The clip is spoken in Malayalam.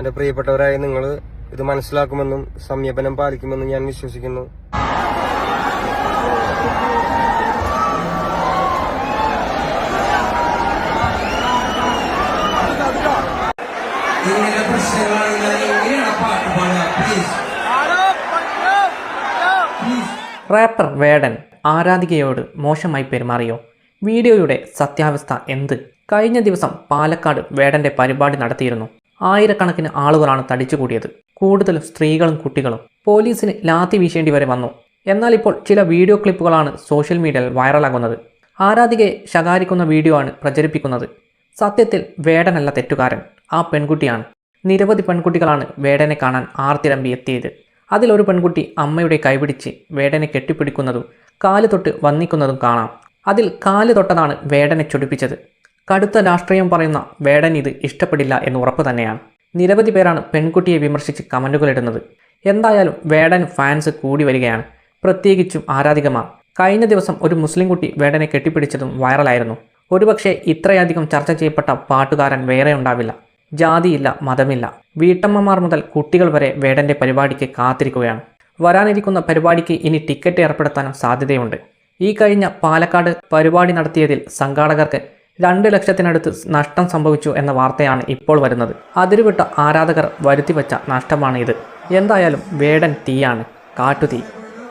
എന്റെ പ്രിയപ്പെട്ടവരായ നിങ്ങൾ ഇത് മനസ്സിലാക്കുമെന്നും സംയമനം പാലിക്കുമെന്നും ഞാൻ വിശ്വസിക്കുന്നു. ഇങ്ങനെ പ്രശ്നങ്ങളാണെങ്കിൽ എങ്ങനെയാണ് പാട്ട് പാടുക. പ്ലീസ് പ്ലീസ് റാപ്പർ വേടൻ ആരാധികയോട് മോശമായി പെരുമാറിയോ? വീഡിയോയുടെ സത്യാവസ്ഥ എന്ത്? കഴിഞ്ഞ ദിവസം പാലക്കാട് വേടന്റെ പരിപാടി നടത്തിയിരുന്നു. ആയിരക്കണക്കിന് ആളുകളാണ് തടിച്ചു കൂടിയത് കൂടുതലും സ്ത്രീകളും കുട്ടികളും പോലീസിന് ലാത്തി വീശേണ്ടി വരെ വന്നു. എന്നാൽ ഇപ്പോൾ ചില വീഡിയോ ക്ലിപ്പുകളാണ് സോഷ്യൽ മീഡിയയിൽ വൈറലാകുന്നത്. ആരാധികയെ ശകാരിക്കുന്ന വീഡിയോ ആണ് പ്രചരിപ്പിക്കുന്നത്. സത്യത്തിൽ വേടനല്ല തെറ്റുകാരൻ. ആ പെൺകുട്ടിയാണ്. നിരവധി പെൺകുട്ടികളാണ് വേടനെ കാണാൻ ആർത്തിരമ്പി എത്തിയത്. അതിലൊരു പെൺകുട്ടി അമ്മയുടെ കൈപിടിച്ച് വേടനെ കെട്ടിപ്പിടിക്കുന്നതും കാൽ തൊട്ട് വന്നിക്കുന്നതും കാണാം. അതിൽ കാൽ തൊട്ടതാണ് വേടനെ ചൊടിപ്പിച്ചത്. കടുത്ത രാഷ്ട്രീയം പറയുന്ന വേടൻ ഇത് ഇഷ്ടപ്പെടില്ല എന്ന് ഉറപ്പ് തന്നെയാണ്. നിരവധി പേരാണ് പെൺകുട്ടിയെ വിമർശിച്ച് കമന്റുകൾ ഇടുന്നത് എന്തായാലും വേടൻ ഫാൻസ് കൂടി വരികയാണ്. പ്രത്യേകിച്ചും ആരാധികമാർ. കഴിഞ്ഞ ദിവസം ഒരു മുസ്ലിം കുട്ടി വേടനെ കെട്ടിപ്പിടിച്ചതും വൈറലായിരുന്നു. ഒരുപക്ഷെ ഇത്രയധികം ചർച്ച ചെയ്യപ്പെട്ട പാട്ടുകാരൻ വേറെ ഉണ്ടാവില്ല. ജാതിയില്ല മതമില്ല. വീട്ടമ്മമാർ മുതൽ കുട്ടികൾ വരെ വേടന്റെ പരിപാടിക്ക് കാത്തിരിക്കുകയാണ്. വരാനിരിക്കുന്ന പരിപാടിക്ക് ഇനി ടിക്കറ്റ് ഏർപ്പെടുത്താനും സാധ്യതയുണ്ട്. ഈ കഴിഞ്ഞ പാലക്കാട് പരിപാടി നടത്തിയതിൽ സംഘാടകർക്ക് രണ്ട് ലക്ഷത്തിനടുത്ത് നഷ്ടം സംഭവിച്ചു എന്ന വാർത്തയാണ് ഇപ്പോൾ വരുന്നത്. അതിരുവിട്ട ആരാധകർ വരുത്തിവെച്ച നഷ്ടമാണ് ഇത് എന്തായാലും വേടൻ തീയാണ്. കാട്ടുതീ.